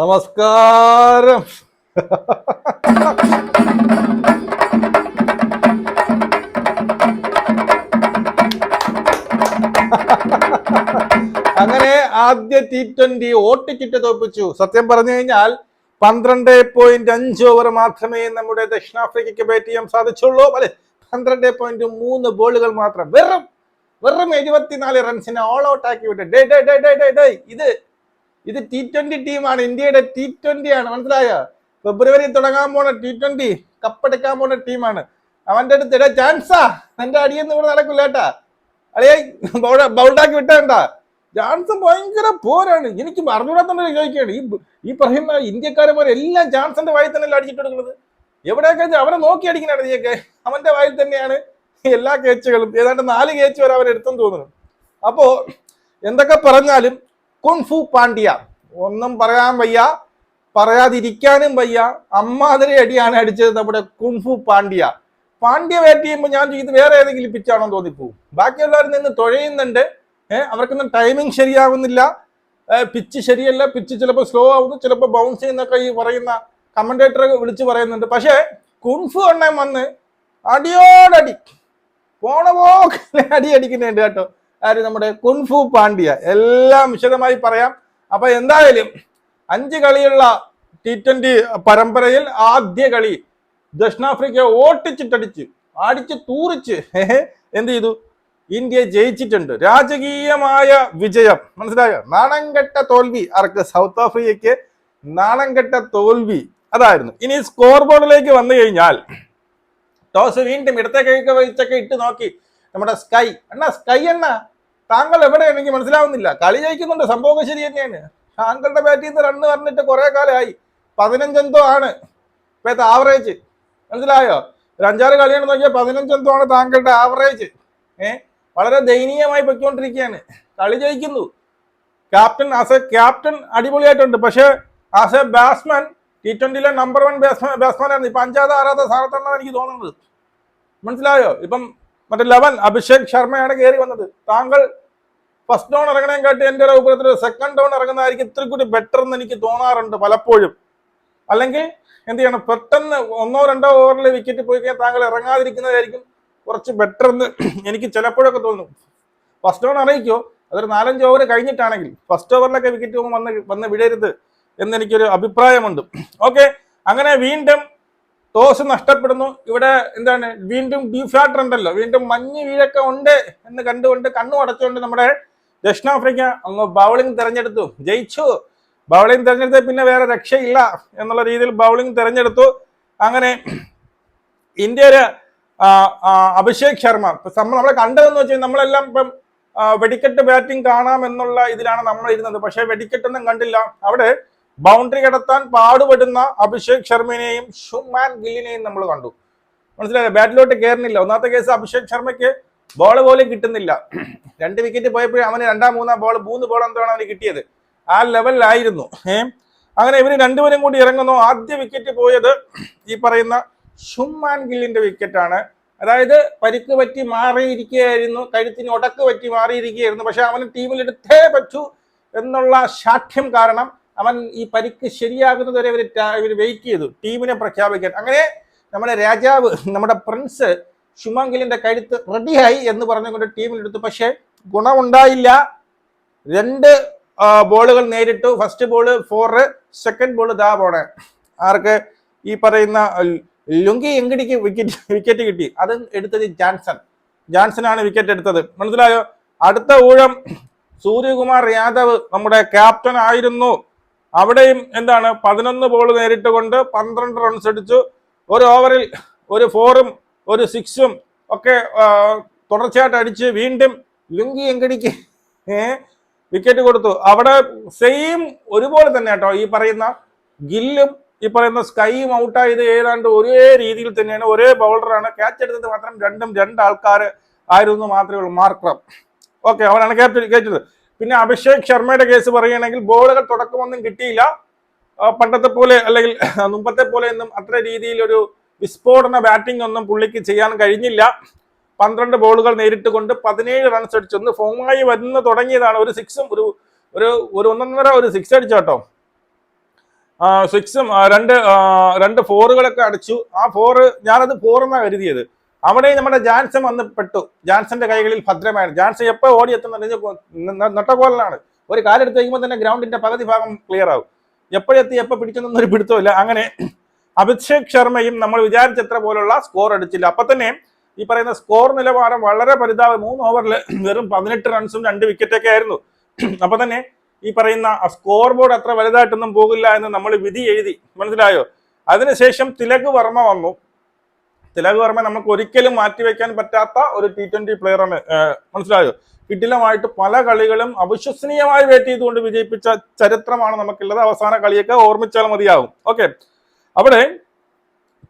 നമസ്കാരം. അങ്ങനെ ആദ്യ ടി ട്വന്റി ഓട്ടിച്ചിട്ട് തോപ്പിച്ചു സത്യം പറഞ്ഞു കഴിഞ്ഞാൽ പന്ത്രണ്ട് പോയിന്റ് അഞ്ച് ഓവർ മാത്രമേ നമ്മുടെ ദക്ഷിണാഫ്രിക്കയ്ക്ക് ബാറ്റ് ചെയ്യാൻ സാധിച്ചുള്ളൂ. അല്ലെ? പന്ത്രണ്ട് പോയിന്റ് മൂന്ന് ബോളുകൾ മാത്രം. വെറും വെറും എഴുപത്തിനാല് റൺസിനെ ഓൾ ഔട്ട് ആക്കി വിട്ട്. ഡേ ഡേ ഡേ ഡേ ഡേ ഡേ ഇത് ഇത് ടി ട്വന്റി ടീമാണ് ഇന്ത്യയുടെ ടി ട്വന്റി ആണ്. മനസ്സിലായോ? ഫെബ്രുവരി തുടങ്ങാൻ പോണ ടി ട്വന്റി കപ്പെടുക്കാൻ പോണ ടീമാണ് അവന്റെ അടുത്ത് ഇട ചാൻസാ എന്റെ അടിയൊന്നും ഇവിടെ നടക്കില്ല കേട്ടാ. അളിയെ ബൗൾഡാക്കി വിട്ടേണ്ട. ജാൻസൺ ഭയങ്കര പോരാണ്. എനിക്ക് അറിഞ്ഞൂടാത്തന്നെ ചോദിക്കുകയാണ്. ഈ ഈ പറയുന്ന ഇന്ത്യക്കാരന്മാർ എല്ലാം ജാൻസന്റെ വായിൽ തന്നെ അടിച്ചിട്ട് കൊടുക്കുന്നത്? എവിടെയൊക്കെ അവനെ നോക്കി അടിക്കണാണ് നീയൊക്കെ. അവന്റെ വായിൽ തന്നെയാണ് എല്ലാ കേച്ചുകളും ഏതാണ്ട് നാല് കേച്ച് വരെ അവൻ എടുത്തെന്ന് തോന്നുന്നു. അപ്പോ എന്തൊക്കെ പറഞ്ഞാലും കുൺഫു പാണ്ഡ്യ. ഒന്നും പറയാൻ വയ്യ. പറയാതിരിക്കാനും വയ്യ. അമ്മാതിരി അടിയാണ് അടിച്ചത് നമ്മുടെ കുൺഫു പാണ്ഡ്യ. പാണ്ഡ്യ ബാറ്റ് ചെയ്യുമ്പോൾ ഞാൻ ഇത് വേറെ ഏതെങ്കിലും പിച്ചാണോ തോന്നിപ്പോവും. ബാക്കിയുള്ളവർ നിന്ന് തുഴയുന്നുണ്ട്. ഏഹ് അവർക്കൊന്നും ടൈമിംഗ് ശരിയാവുന്നില്ല. പിച്ച് ശരിയല്ല. പിച്ച് ചിലപ്പോൾ സ്ലോ ആവുന്നു. ചിലപ്പോൾ ബൗൺസ് ചെയ്യുന്നൊക്കെ ഈ പറയുന്ന കമന്റേറ്റർ വിളിച്ച് പറയുന്നുണ്ട്. പക്ഷേ കുൺഫു എണ്ണം വന്ന് അടിയോടടി. പോണ പോക്കിന് അടി അടിക്കുന്നുണ്ട് കേട്ടോ. ആര്? നമ്മുടെ കുൻഫു പാണ്ഡ്യ. എല്ലാം വിശദമായി പറയാം. അപ്പൊ എന്തായാലും അഞ്ച് കളിയുള്ള ടി ട്വന്റി പരമ്പരയിൽ ആദ്യ കളി ദക്ഷിണാഫ്രിക്ക ഓട്ടിച്ചിട്ടടിച്ച് അടിച്ച് തൂറിച്ച് എന്ത് ചെയ്തു? ഇന്ത്യ ജയിച്ചിട്ടുണ്ട്. രാജകീയമായ വിജയം. മനസ്സിലായോ? നാണംകെട്ട തോൽവി. ആർക്ക്? സൗത്ത് ആഫ്രിക്കയ്ക്ക് നാണംകെട്ട തോൽവി. അതായിരുന്നു. ഇനി സ്കോർ ബോർഡിലേക്ക് വന്നു കഴിഞ്ഞാൽ ടോസ് വീണ്ടും ഇടത്തെ കൈക്ക് വെച്ചൊക്കെ ഇട്ട് നോക്കി നമ്മുടെ സ്കൈ. അണ്ണാ സ്കൈ അണ്ണ. താങ്കൾ എവിടെയാണ്? എനിക്ക് മനസ്സിലാവുന്നില്ല. കളി ജയിക്കുന്നുണ്ട്. സംഭവം ശരി തന്നെയാണ്. താങ്കളുടെ ബാറ്റിൽ നിന്ന് റണ്ണ് പറഞ്ഞിട്ട് കുറെ കാലമായി. പതിനഞ്ചെന്തോ ആണ്. ഇപ്പോഴത്തെ ആവറേജ് മനസ്സിലായോ? ഒരു അഞ്ചാറ് കളിയാണ് നോക്കിയാൽ പതിനഞ്ചെന്തോ ആണ് താങ്കളുടെ ആവറേജ് ഏഹ് വളരെ ദയനീയമായി പൊയ്ക്കൊണ്ടിരിക്കുകയാണ്. കളി ജയിക്കുന്നു. ക്യാപ്റ്റൻ ആസ് എ ക്യാപ്റ്റൻ അടിപൊളിയായിട്ടുണ്ട്. പക്ഷേ ആസ് എ ബാറ്റ്സ്മാൻ ടി ട്വന്റിയിലെ നമ്പർ വൺ ബാറ്റ്സ്മാൻ ആയിരുന്നു. ഇപ്പൊ അഞ്ചാമത് ആറാമത്തെ സ്ഥാനത്താണെന്നാണ് എനിക്ക് തോന്നുന്നത്. മനസ്സിലായോ? ഇപ്പം മറ്റേ ലവൻ അഭിഷേക് ശർമ്മയാണ് കയറി വന്നത്. താങ്കൾ ഫസ്റ്റ് ഡൗൺ ഇറങ്ങണേ കാട്ടി എന്റെ ഒരു അഭിപ്രായത്തിൽ സെക്കൻഡ് ഡൗൺ ഇറങ്ങുന്നതായിരിക്കും ഇത്തിരി കൂടി ബെറ്റർ എന്ന് എനിക്ക് തോന്നാറുണ്ട് പലപ്പോഴും. അല്ലെങ്കിൽ എന്ത് ചെയ്യണം? പെട്ടെന്ന് ഒന്നോ രണ്ടോ ഓവറിൽ വിക്കറ്റ് പോയി കഴിഞ്ഞാൽ താങ്കൾ ഇറങ്ങാതിരിക്കുന്നതായിരിക്കും കുറച്ച് ബെറ്റർ എന്ന് എനിക്ക് ചിലപ്പോഴൊക്കെ തോന്നും. ഫസ്റ്റ് ഡൗൺ അറിയിക്കോ? അതൊരു നാലഞ്ച് ഓവർ കഴിഞ്ഞിട്ടാണെങ്കിൽ ഫസ്റ്റ് ഓവറിലൊക്കെ വിക്കറ്റ് പോകുമ്പോൾ വന്ന് വന്ന് വിടരുത് എന്ന് എനിക്കൊരു അഭിപ്രായമുണ്ട്. ഓക്കെ അങ്ങനെ വീണ്ടും ടോസ് നഷ്ടപ്പെടുന്നു. ഇവിടെ എന്താണ്? വീണ്ടും ഡീഫാക്ടർ ഉണ്ടല്ലോ. വീണ്ടും മഞ്ഞ് വീഴൊക്കെ ഉണ്ട് എന്ന് കണ്ടുകൊണ്ട് കണ്ണു അടച്ചുകൊണ്ട് നമ്മുടെ ദക്ഷിണാഫ്രിക്ക ഒന്ന് ബൗളിംഗ് തിരഞ്ഞെടുത്തു. ജയിച്ചു. ബൗളിംഗ് തിരഞ്ഞെടുത്ത പിന്നെ വേറെ രക്ഷയില്ല എന്നുള്ള രീതിയിൽ ബൗളിംഗ് തിരഞ്ഞെടുത്തു. അങ്ങനെ ഇന്ത്യയിൽ അഭിഷേക് ശർമ്മ നമ്മൾ നമ്മളെ കണ്ടതെന്ന് വെച്ചാൽ നമ്മളെല്ലാം ഇപ്പം വെടിക്കെട്ട് ബാറ്റിംഗ് കാണാം എന്നുള്ള ഇതിലാണ് നമ്മൾ ഇരുന്നത്. പക്ഷേ വെടിക്കെട്ടൊന്നും കണ്ടില്ല. അവിടെ ബൗണ്ടറി കടത്താൻ പാടുപെടുന്ന അഭിഷേക് ശർമ്മനെയും ഷുമാൻ ഗില്ലിനെയും നമ്മൾ കണ്ടു. മനസ്സിലായോ? ബാറ്റിലോട്ട് കയറുന്നില്ല ഒന്നാമത്തെ കേസ് അഭിഷേക് ശർമ്മയ്ക്ക് ബോൾ പോലും കിട്ടുന്നില്ല. രണ്ട് വിക്കറ്റ് പോയപ്പോഴും അവന് രണ്ടാം മൂന്നാം ബോൾ മൂന്ന് ബോൾ എന്താണ് അവന് കിട്ടിയത്? ആ ലെവലിലായിരുന്നു ഏഹ് അങ്ങനെ ഇവർ രണ്ടുപേരും കൂടി ഇറങ്ങുന്നു. ആദ്യ വിക്കറ്റ് പോയത് ഈ പറയുന്ന ഷുമാൻ ഗില്ലിന്റെ വിക്കറ്റാണ് അതായത് പരിക്ക് പറ്റി മാറിയിരിക്കുകയായിരുന്നു. കഴുത്തിന് ഒടക്ക് പറ്റി മാറിയിരിക്കുകയായിരുന്നു. പക്ഷെ അവന് ടീമിൽ എടുത്തേ പറ്റൂ എന്നുള്ള ശാഠ്യം കാരണം അവൻ ഈ പരിക്ക് ശരിയാകുന്നത് വരെ ഇവർ ഇവർ വെയിറ്റ് ചെയ്തു. ടീമിനെ പ്രഖ്യാപിക്കാൻ. അങ്ങനെ നമ്മുടെ രാജാവ് നമ്മുടെ പ്രിൻസ് ശുമാങ്കിലിന്റെ കഴുത്ത് റെഡിയായി എന്ന് പറഞ്ഞുകൊണ്ട് ടീമിലെടുത്തു. പക്ഷേ ഗുണമുണ്ടായില്ല. രണ്ട് ബോളുകൾ നേരിട്ടു. First ball four second ball ദാ പോണേ. ആർക്ക്? ഈ പറയുന്ന ലുങ്കി എങ്കിടിക്ക് വിക്കറ്റ് വിക്കറ്റ് കിട്ടി. അത് എടുത്തത് ജാൻസൺ. ജാൻസനാണ് വിക്കറ്റ് എടുത്തത്. മനസ്സിലായോ? അടുത്ത ഊഴം സൂര്യകുമാർ യാദവ് നമ്മുടെ ക്യാപ്റ്റൻ ആയിരുന്നു. അവിടെയും എന്താണ്? പതിനൊന്ന് ബോൾ നേരിട്ട് കൊണ്ട് പന്ത്രണ്ട് റൺസ് അടിച്ചു. ഒരു ഓവറിൽ ഒരു ഫോറും ഒരു സിക്സും ഒക്കെ തുടർച്ചയായിട്ട് അടിച്ച് വീണ്ടും ലുങ്കി എങ്കടിക്ക് വിക്കറ്റ് കൊടുത്തു. അവിടെ സെയിം ഒരുപോലെ തന്നെ കേട്ടോ. ഈ പറയുന്ന ഗില്ലും ഈ പറയുന്ന സ്കൈയും ഔട്ടായത് ഏതാണ്ട് ഒരേ രീതിയിൽ തന്നെയാണ്. ഒരേ ബൗളറാണ് ക്യാച്ച് എടുത്തത് മാത്രം രണ്ടും രണ്ട് ആൾക്കാർ ആയിരുന്നു മാത്രമേ ഉള്ളൂ. മാർക്രം ഓക്കെ അവനാണ് ക്യാപ്റ്റൻ കയറ്റത് പിന്നെ അഭിഷേക് ശർമ്മയുടെ കേസ് പറയുകയാണെങ്കിൽ ബോളുകൾ തുടക്കമൊന്നും കിട്ടിയില്ല. പണ്ടത്തെ പോലെ അല്ലെങ്കിൽ മുമ്പത്തെ പോലെ ഒന്നും അത്ര രീതിയിൽ ഒരു വിസ്ഫോടന ബാറ്റിംഗ് ഒന്നും പുള്ളിക്ക് ചെയ്യാൻ കഴിഞ്ഞില്ല. പന്ത്രണ്ട് ബോളുകൾ നേരിട്ട് കൊണ്ട് പതിനേഴ് റൺസ് അടിച്ചു ഒന്ന് ഫോമായി വന്ന് തുടങ്ങിയതാണ്. ഒരു സിക്സും ഒരു ഒരു ഒരു ഒന്നൊന്നര ഒരു സിക്സ് അടിച്ചു കേട്ടോ. സിക്സും രണ്ട് രണ്ട് ഫോറുകളൊക്കെ അടിച്ചു. ആ ഫോറ് ഞാനത് ഫോറെന്നാണ് കരുതിയത്. അവിടെ നമ്മുടെ ജാൻസൺ വന്ന് പെട്ടു. ജാൻസന്റെ കൈകളിൽ ഭദ്രമായിരുന്നു ജാൻസൺ എപ്പോ ഓടി എത്തുന്ന നട്ടപോലാണ് ഒരു കാലെടുത്ത് കഴിയുമ്പോൾ തന്നെ ഗ്രൗണ്ടിന്റെ പകുതി ഭാഗം ക്ലിയർ ആവും. എപ്പോഴെത്തി എപ്പോ പിടിച്ചെന്നൊന്നും ഒരു പിടുത്തമില്ല അങ്ങനെ അഭിഷേക് ശർമ്മയും നമ്മൾ വിചാരിച്ചത്ര പോലുള്ള സ്കോർ അടിച്ചില്ല അപ്പൊ തന്നെ ഈ പറയുന്ന സ്കോർ നിലവാരം വളരെ പരിതാപം മൂന്ന് ഓവറിൽ വെറും പതിനെട്ട് റൺസും രണ്ട് വിക്കറ്റൊക്കെ ആയിരുന്നു. അപ്പൊ തന്നെ ഈ പറയുന്ന സ്കോർ ബോർഡ് അത്ര വലുതായിട്ടൊന്നും പോകില്ല എന്ന് നമ്മൾ വിധി എഴുതി. മനസ്സിലായോ? അതിനുശേഷം തിലക് വർമ്മ വന്നു. തിലക് വർമ്മ നമുക്ക് ഒരിക്കലും മാറ്റിവെക്കാൻ പറ്റാത്ത ഒരു ടി ട്വന്റി ആണ്. മനസ്സിലായോ? കിടിലമായിട്ട് പല കളികളും അവിശ്വസനീയമായി വേറ്റ് ചെയ്തുകൊണ്ട് വിജയിപ്പിച്ച ചരിത്രമാണ് നമുക്കുള്ളത്. അവസാന കളിയൊക്കെ ഓർമ്മിച്ചാൽ മതിയാവും. ഓക്കെ അവിടെ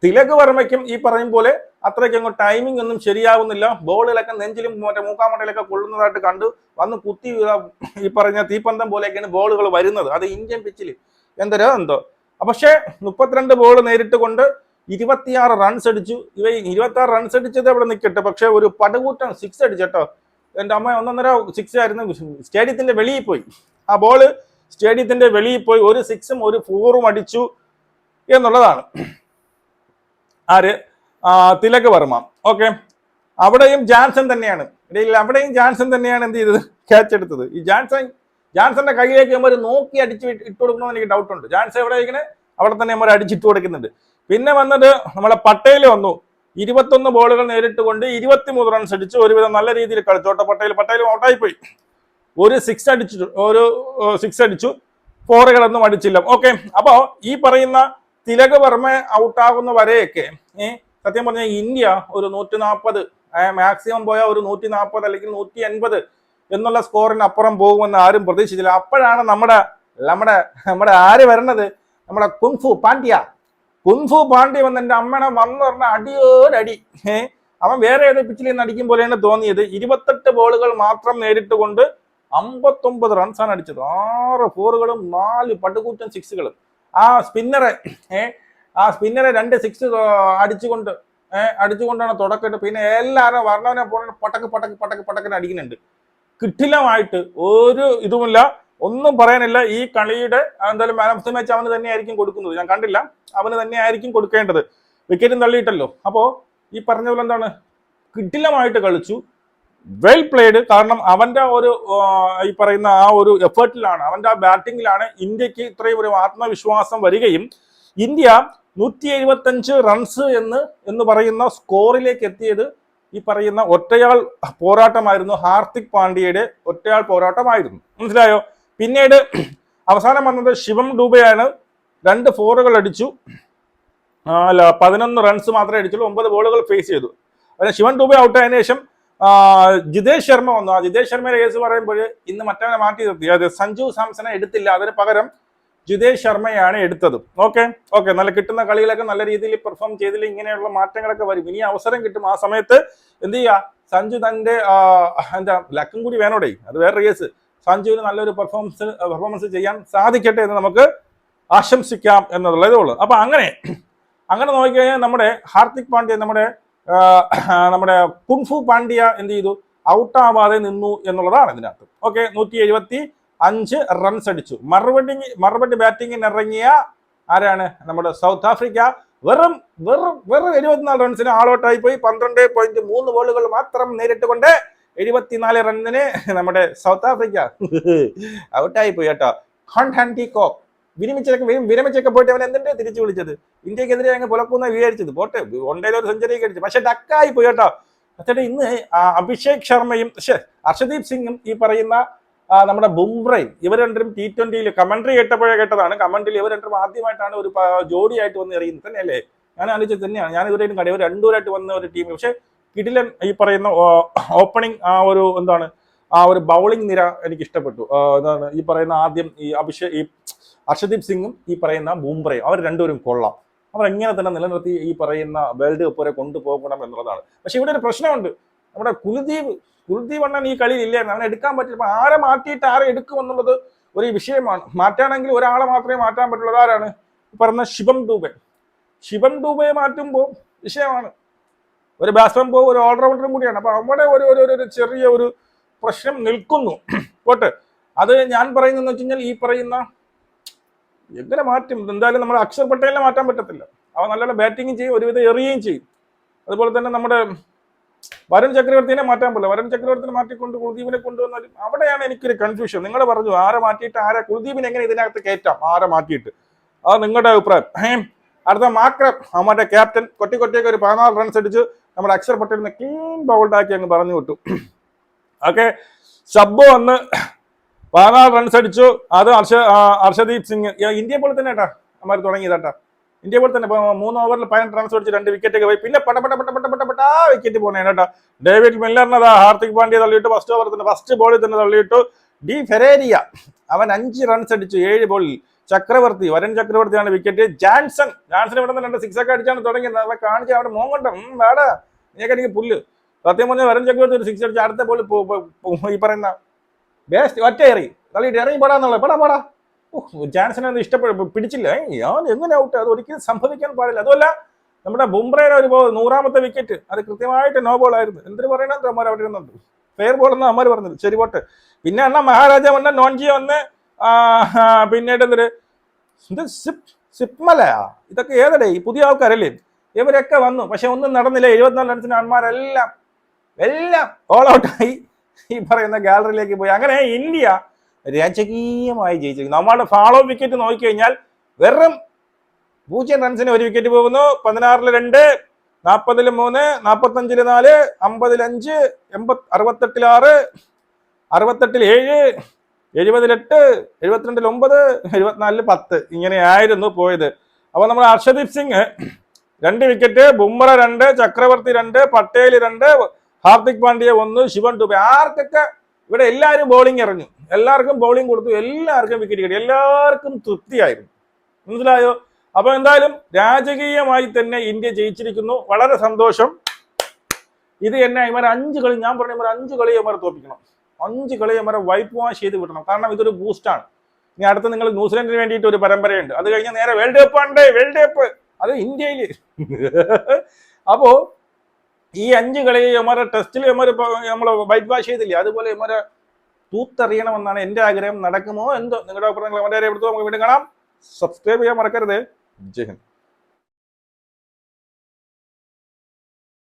തിലക് വർമ്മയ്ക്കും ഈ പറയും പോലെ അത്രയ്ക്ക് അങ്ങ് ടൈമിംഗ് ഒന്നും ശരിയാവുന്നില്ല. ബോളിലൊക്കെ നെഞ്ചിലും മറ്റേ മൂക്കാമട്ടയിലൊക്കെ കൊള്ളുന്നതായിട്ട് കണ്ടു. വന്ന് കുത്തി ഈ പറഞ്ഞ തീപ്പന്തം പോലെയൊക്കെയാണ് ബോളുകൾ വരുന്നത്. അത് ഇന്ത്യൻ പിച്ചിൽ എന്തരോ എന്തോ. പക്ഷേ മുപ്പത്തിരണ്ട് ബോൾ നേരിട്ട് കൊണ്ട് ഇരുപത്തിയാറ് റൺസ് അടിച്ചു. ഇവ ഇരുപത്തി ആറ് റൺസ് അടിച്ചത് അവിടെ നിൽക്കട്ടെ പക്ഷേ ഒരു പടുകൂട്ടം സിക്സ് അടിച്ചട്ടോ. എന്റെ അമ്മ ഒന്നൊന്നര സിക്സ് ആയിരുന്നു. സ്റ്റേഡിയത്തിന്റെ വെളിയിൽ പോയി. ആ ബോൾ സ്റ്റേഡിയത്തിന്റെ വെളിയിൽ പോയി. ഒരു സിക്സും ഒരു ഫോറും അടിച്ചു. എന്നുള്ളതാണ്. ആര്? തിലക് വർമ്മ. ഓക്കെ അവിടെയും ജാൻസൺ തന്നെയാണ്. ഇടയിൽ അവിടെയും ജാൻസൺ തന്നെയാണ് എന്ത് ചെയ്തത്? ക്യാച്ച് എടുത്തത്. ഈ ജാൻസൺ ജാൻസന്റെ കയ്യിലേക്ക് നമ്മൾ നോക്കി അടിച്ച് ഇട്ട് കൊടുക്കണമെന്ന് എനിക്ക് ഡൗട്ട് ഉണ്ട്. ജാൻസൺ എവിടെ ഇങ്ങനെ അവിടെ തന്നെ നമ്മൾ അടിച്ചിട്ട് കൊടുക്കുന്നുണ്ട്. പിന്നെ വന്നത് നമ്മളെ പട്ടേൽ വന്നു. ഇരുപത്തൊന്ന് ബോളുകൾ നേരിട്ട് കൊണ്ട് ഇരുപത്തിമൂന്ന് റൺസ് അടിച്ച് ഒരുവിധം നല്ല രീതിയിൽ കളിച്ചു. ഓട്ടോ പട്ടേൽ പട്ടേൽ ഔട്ടായി പോയി ഒരു സിക്സ് അടിച്ചു ഒരു സിക്സ് അടിച്ചു. ഫോറുകളൊന്നും അടിച്ചില്ല. ഓക്കെ അപ്പോൾ ഈ പറയുന്ന തിലക് വർമ്മ ഔട്ടാകുന്ന വരെയൊക്കെ സത്യം പറഞ്ഞാൽ ഇന്ത്യ ഒരു നൂറ്റി നാൽപ്പത് മാക്സിമം പോയാൽ ഒരു നൂറ്റി നാൽപ്പത് അല്ലെങ്കിൽ നൂറ്റി എൺപത് എന്നുള്ള സ്കോറിന് അപ്പുറം പോകുമെന്ന് ആരും പ്രതീക്ഷിച്ചില്ല. അപ്പോഴാണ് നമ്മുടെ നമ്മുടെ നമ്മുടെ ആര് വരണത്? നമ്മുടെ കുൻഫു പാണ്ഡ്യ. കുൻഫു പാണ്ഡ്യ വന്ന് എന്റെ അമ്മയുടെ വന്ന് പറഞ്ഞ അടിയോടടി അവൻ വേറെ ഏതോ പിച്ചിൽ നിന്ന് അടിക്കും പോലെയാണ് തോന്നിയത്. ഇരുപത്തെട്ട് ബോളുകൾ മാത്രം നേരിട്ട് കൊണ്ട് അമ്പത്തൊമ്പത് റൺസാണ് അടിച്ചത്. ആറ് ഫോറുകളും നാല് പടുകൂറ്റൻ സിക്സുകളും ആ സ്പിന്നറെ ആ സ്പിന്നറെ രണ്ട് സിക്സ് അടിച്ചുകൊണ്ട് അടിച്ചുകൊണ്ടാണ് തുടക്കം പിന്നെ എല്ലാവരും വർണവനെ പോലെ പടക്ക് പടക്ക് പടക്ക് പടക്കിന് അടിക്കുന്നുണ്ട്. കിട്ടിലമായിട്ട് ഒരു ഇതുമില്ല. ഒന്നും പറയാനില്ല. ഈ കളിയുടെ എന്തായാലും മാൻ ഓഫ് ദി മാച്ച് അവന് തന്നെയായിരിക്കും കൊടുക്കുന്നത്. ഞാൻ കണ്ടില്ല. അവന് തന്നെയായിരിക്കും കൊടുക്കേണ്ടത്. വിക്കറ്റും തള്ളിയിട്ടല്ലോ. അപ്പോ ഈ പറഞ്ഞ പോലെ എന്താണ്? കിട്ടിലമായിട്ട് കളിച്ചു. വെൽ പ്ലേഡ് കാരണം അവന്റെ ഒരു ഈ പറയുന്ന ആ ഒരു എഫേർട്ടിലാണ് അവന്റെ ആ ബാറ്റിംഗിലാണ് ഇന്ത്യയ്ക്ക് ഇത്രയും ഒരു ആത്മവിശ്വാസം വരികയും ഇന്ത്യ നൂറ്റി എഴുപത്തഞ്ച് റൺസ് എന്ന് എന്ന് പറയുന്ന സ്കോറിലേക്ക് എത്തിയത് ഈ പറയുന്ന ഒറ്റയാൾ പോരാട്ടമായിരുന്നു. ഹാർദിക് പാണ്ഡ്യയുടെ ഒറ്റയാൾ പോരാട്ടമായിരുന്നു. മനസ്സിലായോ? പിന്നീട് അവസാനം വന്നത് ശിവം ഡൂബയാണ്. രണ്ട് ഫോറുകൾ അടിച്ചു. അല്ല പതിനൊന്ന് റൺസ് മാത്രമേ അടിച്ചുള്ളൂ. ഒമ്പത് ബോളുകൾ ഫേസ് ചെയ്തു. അതിന് ശിവൻ ഡൂബെ ഔട്ടായതിനു ശേഷം ജിതേഷ് ശർമ്മ വന്നു. ആ ജിതേഷ് ശർമ്മയുടെ കേസ് പറയുമ്പോൾ ഇന്ന് മറ്റവനെ മാറ്റി നിർത്തി. അത് സഞ്ജു സാംസനെ എടുത്തില്ല. അതിന് പകരം ജിതേഷ് ശർമ്മയാണ് എടുത്തത്. ഓക്കെ? ഓക്കെ നല്ല കിട്ടുന്ന കളികളൊക്കെ നല്ല രീതിയിൽ പെർഫോം ചെയ്തില്ല. ഇങ്ങനെയുള്ള മാറ്റങ്ങളൊക്കെ വരും. ഇനി അവസരം കിട്ടും. ആ സമയത്ത് എന്ത് ചെയ്യുക സഞ്ജു തന്റെ ആ, എന്താ ലക്കം കൂടി വേണോടെ? അത് വേറെ കേസ്. സഞ്ജുവിന് നല്ലൊരു പെർഫോമൻസ് പെർഫോമൻസ് ചെയ്യാൻ സാധിക്കട്ടെ എന്ന് നമുക്ക് ആശംസിക്കാം എന്നുള്ളതേ ഉള്ളൂ. അപ്പൊ അങ്ങനെ അങ്ങനെ നോക്കിക്കഴിഞ്ഞാൽ നമ്മുടെ ഹാർദിക് പാണ്ഡ്യ നമ്മുടെ നമ്മുടെ കുൻഫു പാണ്ഡ്യ എന്ത് ചെയ്തു? ഔട്ടാവാതെ നിന്നു എന്നുള്ളതാണ് ഇതിനകത്ത്. ഓക്കെ നൂറ്റി എഴുപത്തി അഞ്ച് റൺസ് അടിച്ചു. മറുപടി മറുപടി ബാറ്റിങ്ങിന് ഇറങ്ങിയ ആരാണ്? നമ്മുടെ സൗത്ത് ആഫ്രിക്ക വെറും വെറും വെറും എഴുപത്തിനാല് റൺസിന് ആൾ ഔട്ടായി പോയി. പന്ത്രണ്ട് പോയിന്റ് മൂന്ന് ബോളുകൾ മാത്രം നേരിട്ട് കൊണ്ട് എഴുപത്തിനാല് റണ്ണിന് നമ്മുടെ സൗത്ത് ആഫ്രിക്ക ഔട്ടായി പോയി കേട്ടോ. ഹൺ ഹൺ ടി കോക്ക് വിരമിച്ചൊക്കെ വിരമിച്ചൊക്കെ പോയിട്ട് അവൻ എന്തിന്റെ തിരിച്ചു വിളിച്ചത്? ഇന്ത്യക്കെതിരെ അങ്ങ് പുലക്കുന്ന വിചാരിച്ചത് പോട്ടെ ഒണ്ടയിൽ ഒരു സെഞ്ചുറി അടിച്ചു. പക്ഷെ ഡക്കായി പോയി കേട്ടോ. അച്ഛടെ ഇന്ന് അഭിഷേക് ശർമ്മയും പക്ഷേ ഹർഷദീപ് സിംഗും ഈ പറയുന്ന നമ്മുടെ ബുംറയും ഇവർ രണ്ടും ടി ട്വന്റിയിൽ കമന്ററി കേട്ടപ്പോഴേ കേട്ടതാണ്. കമന്റിൽ ഇവർ രണ്ടും ആദ്യമായിട്ടാണ് ഒരു ജോഡിയായിട്ട് വന്ന് എറിയുന്നത്. തന്നെയല്ലേ? ഞാൻ ആലോചിച്ചത് തന്നെയാണ്. ഞാൻ ഇവരെയും കണ്ടു ഇവർ രണ്ടുപേരായിട്ട് വന്ന ഒരു ടീം പക്ഷെ കിടിലൻ ഈ പറയുന്ന ഓപ്പണിംഗ് ആ ഒരു എന്താണ് ആ ഒരു ബൗളിംഗ് നിര എനിക്ക് ഇഷ്ടപ്പെട്ടു എന്താണ് ഈ പറയുന്ന ആദ്യം ഈ അഭിഷേക് ഈ ഹർഷദീപ് സിംഗും ഈ പറയുന്ന ബൂംബ്രയും അവർ രണ്ടുപേരും കൊള്ളാം. അവർ എങ്ങനെ തന്നെ നിലനിർത്തി ഈ പറയുന്ന വേൾഡ് കപ്പ് വരെ കൊണ്ടുപോകണം എന്നുള്ളതാണ്. പക്ഷെ ഇവിടെ ഒരു പ്രശ്നമുണ്ട്. നമ്മുടെ കുൽദീപ് കുൽദീപ് അണ്ണൻ ഈ കളിയിൽ ഇല്ലായിരുന്നു. അവനെ എടുക്കാൻ പറ്റില്ല. അപ്പൊ ആരെ മാറ്റിയിട്ട് ആരെ എടുക്കും എന്നുള്ളത് ഒരു വിഷയമാണ് മാറ്റാണെങ്കിൽ ഒരാളെ മാത്രമേ മാറ്റാൻ പറ്റുള്ളൂ. ആരാണ് പറയുന്ന ശിവം ദൂബെ. ശിവം ദൂബയെ മാറ്റുമ്പോൾ വിഷയമാണ്. ഒരു ബാറ്റ്സ്മാൻ പോകും ഒരു ഓൾറൗണ്ടറും കൂടിയാണ്. അപ്പൊ അവിടെ ഒരു ഒരു- ഒരു ചെറിയ ഒരു പ്രശ്നം നിൽക്കുന്നു. പോട്ടെ. അത് ഞാൻ പറയുന്നതെന്ന് വെച്ച് കഴിഞ്ഞാൽ ഈ പറയുന്ന എങ്ങനെ മാറ്റും? എന്തായാലും നമ്മൾ അക്ഷർ പട്ടേലിനെ മാറ്റാൻ പറ്റത്തില്ല. അവൻ നല്ലോണം ബാറ്റിംഗ് ചെയ്യും ഒരുവിധം എറിയുകയും ചെയ്യും. അതുപോലെ തന്നെ നമ്മുടെ വരുൺ ചക്രവർത്തിനെ മാറ്റാൻ പറ്റില്ല. വരുൺ ചക്രവർത്തിനെ മാറ്റിക്കൊണ്ട് കുൽദീപിനെ കൊണ്ടുവന്നാലും അവിടെയാണ് എനിക്കൊരു കൺഫ്യൂഷൻ നിങ്ങൾ പറഞ്ഞു ആരെ മാറ്റിയിട്ട് ആരെ കുൽദീപിനെ എങ്ങനെ ഇതിനകത്ത് കയറ്റാം? ആരെ മാറ്റിയിട്ട്? അത് നിങ്ങളുടെ അഭിപ്രായം. അടുത്ത മാക്രം അവന്മാരുടെ ക്യാപ്റ്റൻ കൊട്ടി കൊട്ടിയൊക്കെ ഒരു പതിനാറ് റൺസ് അടിച്ച് നമ്മുടെ അക്ഷർ പട്ടേലിനെ ക്ലീൻ ബൗൾഡ് ആക്കി അങ്ങ് പറഞ്ഞു വിട്ടു. ഓക്കെ സബ്ബു വന്ന് പതിനാല് റൺസ് അടിച്ചു. അത് ഹർഷ ഹർഷദീപ് സിംഗ്. ഇന്ത്യ ഇന്ത്യയെ പോലെ തന്നെ കേട്ടാ അമാർ തുടങ്ങിയതാട്ടാ. ഇന്ത്യ പോലെ തന്നെ. മൂന്ന് ഓവറിൽ പതിനെട്ട് റൺസ് അടിച്ച് രണ്ട് വിക്കറ്റ് ഒക്കെ പോയി. പിന്നെ പട പട പട പട പട പട്ടാ വിക്കറ്റ് പോണേ കേട്ടോ ഡേവിഡ് മില്ലറിനത് ഹാർദിക് പാണ്ഡ്യ തള്ളിയിട്ട്. ഫസ്റ്റ് ഓവർ തന്നെ ഫസ്റ്റ് ബോളിൽ തന്നെ തള്ളിയിട്ടു. ഡി ഫെരേരിയ അവൻ അഞ്ച് റൺസ് അടിച്ചു ഏഴ് ബോളിൽ ചക്രവർത്തി വരൻ ചക്രവർത്തിയാണ് വിക്കറ്റ് ജാൻസൺ ജാൻസൺ ഇവിടെ നിന്ന് രണ്ട് സിക്സ് ഒക്കെ അടിച്ചാണ് തുടങ്ങിയത്. അവിടെ കാണിച്ച് അവിടെ മോങ്ങണ്ട വേടാ. നീക്കെ എനിക്ക് പുല്ല്. സത്യം പറഞ്ഞാൽ വരൻ ചക്രവർത്തി ഒരു സിക്സ് അടിച്ച് അടുത്ത ബോളിൽ ഈ പറയുന്ന ബേസ്റ്റ് ഒറ്റ എറി തള്ളിയിട്ട് ഇറങ്ങി പാടാന്നുള്ളത് പെടാ പാടാ. ജാൻസനെ അത് ഇഷ്ടപ്പെടും പിടിച്ചില്ല. ഞാൻ എങ്ങനെ ഔട്ട്? അത് ഒരിക്കലും സംഭവിക്കാൻ പാടില്ല. അതുമല്ല നമ്മുടെ ബുംറയുടെ ഒരു നൂറാമത്തെ വിക്കറ്റ് അത് കൃത്യമായിട്ട് നോ ബോൾ ആയിരുന്നു. എന്തിനു പറയണത് അമ്മമാർ അവിടെ ഇരുന്നുണ്ട്. ഫെയർ ബോൾ എന്ന് അമ്മമാർ പറഞ്ഞത്. ശരി പോട്ടെ. പിന്നെ അണ്ണ മഹാരാജ വന്ന നോൺജി വന്ന് പിന്നീട് എന്തൊരു സിപ് സിപ്മലയാ ഇതൊക്കെ ഏതടേ? ഈ പുതിയ ആൾക്കാരല്ലേ? ഇവരൊക്കെ വന്നു. പക്ഷെ ഒന്നും നടന്നില്ല. എഴുപത്തിനാല് റൺസിന് അന്മാരെല്ലാം എല്ലാം ഓൾ ഔട്ടായി ഈ പറയുന്ന ഗാലറിയിലേക്ക് പോയി. അങ്ങനെ ഇന്ത്യ രാജകീയമായി ജയിച്ചിരിക്കുന്നു. നമ്മളുടെ ഫാളോ വിക്കറ്റ് നോക്കിക്കഴിഞ്ഞാൽ വെറും പൂജ്യം റൺസിന് ഒരു വിക്കറ്റ് പോകുന്നു. പതിനാറിൽ രണ്ട് നാൽപ്പതിൽ മൂന്ന് നാൽപ്പത്തഞ്ചിൽ നാല് അമ്പതിൽ അഞ്ച് എൺപത് അറുപത്തെട്ടിൽ ആറ് അറുപത്തെട്ടിൽ ഏഴ് എഴുപതിലെട്ട് എഴുപത്തിരണ്ടിൽ ഒമ്പത് എഴുപത്തിനാലിൽ പത്ത്. ഇങ്ങനെയായിരുന്നു പോയത്. അപ്പോൾ നമ്മൾ അർഷദീപ് സിംഗ് രണ്ട് വിക്കറ്റ് ബുംറ രണ്ട് ചക്രവർത്തി രണ്ട് പട്ടേൽ രണ്ട് ഹാർദിക് പാണ്ഡ്യ ഒന്ന് ശിവൻ ദുബെ ആർക്കൊക്കെ ഇവിടെ എല്ലാവരും ബോളിംഗ് ഇറങ്ങും. എല്ലാവർക്കും ബോളിംഗ് കൊടുത്തു എല്ലാവർക്കും വിക്കറ്റ് കിട്ടി. എല്ലാവർക്കും തൃപ്തിയായിരുന്നു. മനസ്സിലായോ? അപ്പൊ എന്തായാലും രാജകീയമായി തന്നെ ഇന്ത്യ ജയിച്ചിരിക്കുന്നു. വളരെ സന്തോഷം. ഇത് എന്നെ ഇവർ അഞ്ച് കളി ഞാൻ പറഞ്ഞ അഞ്ച് കളി ഇവരെ തോപ്പിക്കണം അഞ്ച് കളി ഇവരെ വൈപ്പ് വാഷ് ചെയ്ത് വിടണം. കാരണം ഇതൊരു ബൂസ്റ്റാണ് ഇനി അടുത്ത് നിങ്ങൾ ന്യൂസിലൻഡിന് വേണ്ടിയിട്ട് ഒരു പരമ്പരയുണ്ട്. അത് കഴിഞ്ഞാൽ നേരെ വേൾഡ് കപ്പ് ഉണ്ട് വേൾഡ് കപ്പ് അത് ഇന്ത്യയിൽ അപ്പോ ഈ അഞ്ച് കളി ഇവരെ ടെസ്റ്റിൽ ഇവർ നമ്മൾ വൈറ്റ് വാഷ് ചെയ്തില്ലേ? അതുപോലെ ഇവരെ തൂത്തറിയണമെന്നാണ് എന്റെ ആഗ്രഹം. നടക്കുമോ? എന്തോ നിങ്ങളുടെ അഭിപ്രായങ്ങൾ വളരെ എടുത്തു നമുക്ക് വീണ്ടും കാണാം. സബ്സ്ക്രൈബ് ചെയ്യാൻ മറക്കരുത്. ജയ് ഹിന്ദ്.